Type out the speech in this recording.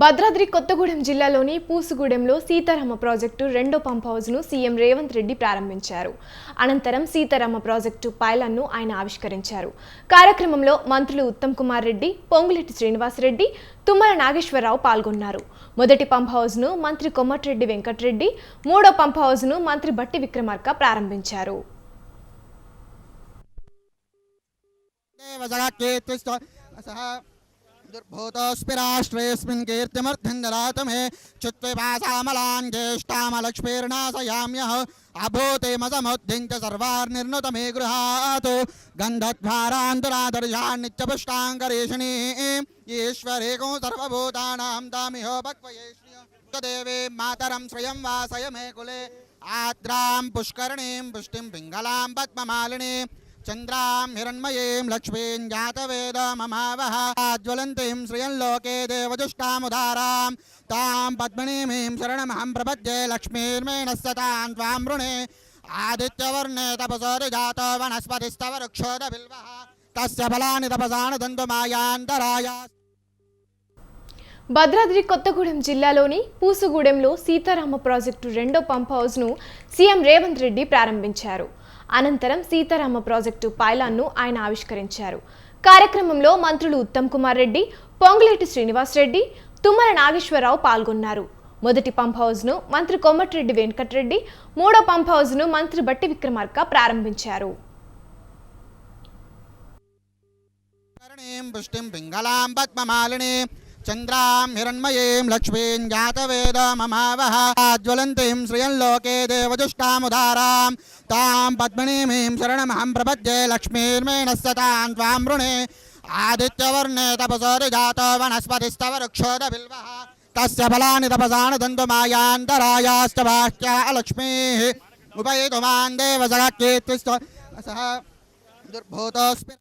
భద్రాద్రి కొత్తగూడెం జిల్లాలోని పూసుగూడెంలో సీతారామ ప్రాజెక్టు రెండో పంప్ హౌస్ను సీఎం రేవంత్ రెడ్డి ప్రారంభించారు. అనంతరం సీతారామ ప్రాజెక్టు పైలాన్ను ఆయన ఆవిష్కరించారు. కార్యక్రమంలో మంత్రులు ఉత్తమ్ కుమార్ రెడ్డి పొంగులెట్టి శ్రీనివాసరెడ్డి తుమ్మల నాగేశ్వరరావు పాల్గొన్నారు. మొదటి పంప్ హౌస్ను మంత్రి కొమ్మటిరెడ్డి వెంకటరెడ్డి మూడో పంప్ హౌస్ను మంత్రి బట్టి విక్రమార్క ప్రారంభించారు. दुर्भूतस्मि राष्ट्रेऽस्मिन् कीर्तिमर्थन्दरातमे च्युत्विभासामलान् ज्येष्ठामलक्ष्मीर्णाशयाम्यः अभूतेमसमुद्धिं च सर्वार्निर्नुतमे गृहात्। गन्धद्वारान्तरादर्शान्नित्यपुष्टाङ्गरेषिणीम् ईश्वरेको सर्वभूतानां दामिह भक्वयेष्णि मातरं श्रियं वासय मे कुले। आद्रां पुष्करणीं पुष्टिं पिङ्गलां पद्ममालिनीं చంద్రాం హిరణ్మయీం లక్ష్మీం జాతవేదమమావహ. జ్వలంతిం శ్రియంలోకే దేవదుష్టాముదారాం తాం పద్మనీమీం శరణమహం ప్రపద్యే లక్ష్మీర్మేణస్సతాం త్వాం వృణే ఆదిత్యవర్ణే తపసోరి జాతో వనస్పతిస్తవ వృక్షోద బిల్వ తస్య ఫలాని తపసాన దంతు భద్రాద్రి కొత్తగూడెం జిల్లాలోని పూసుగూడెంలో సీతారామ ప్రాజెక్టు రెండో పంప్ హౌస్ను సీఎం రేవంత్ రెడ్డి ప్రారంభించారు. అనంతరం సీతారామ ప్రాజెక్టు పైలాన్ను ఆయన ఆవిష్కరించారు. కార్యక్రమంలో మంత్రులు ఉత్తమ్ కుమార్ రెడ్డి పొంగులేటి శ్రీనివాస్ రెడ్డి తుమ్మల నాగేశ్వరరావు పాల్గొన్నారు. మొదటి పంప్ హౌస్ను మంత్రి కొమ్మటిరెడ్డి వెంకటరెడ్డి మూడో పంప్ హౌస్ను మంత్రి బట్టి విక్రమార్క ప్రారంభించారు. చంద్రాం హిరణ్మయీం లక్ష్మీం జాతవేదమమావహ. జ్వలంతిం శ్రియంలోకే దేవదుష్టాముదారాం తాం పద్మనీమీం శరణమహం ప్రపద్యే లక్ష్మీర్మేణస్సతాం త్వాం వృణే. ఆదిత్యవర్ణే తపసోరి జాతో వనస్పతిస్తవ వృక్షోద బిల్వ తస్య ఫలాని తపసాన దంతు మాయాంతరాయాశ్చ బాహ్యా లక్ష్మీ. ఉపయతుమాన్ దేవ సహ కీర్తిస్వ సహ దుర్భూతోస్మి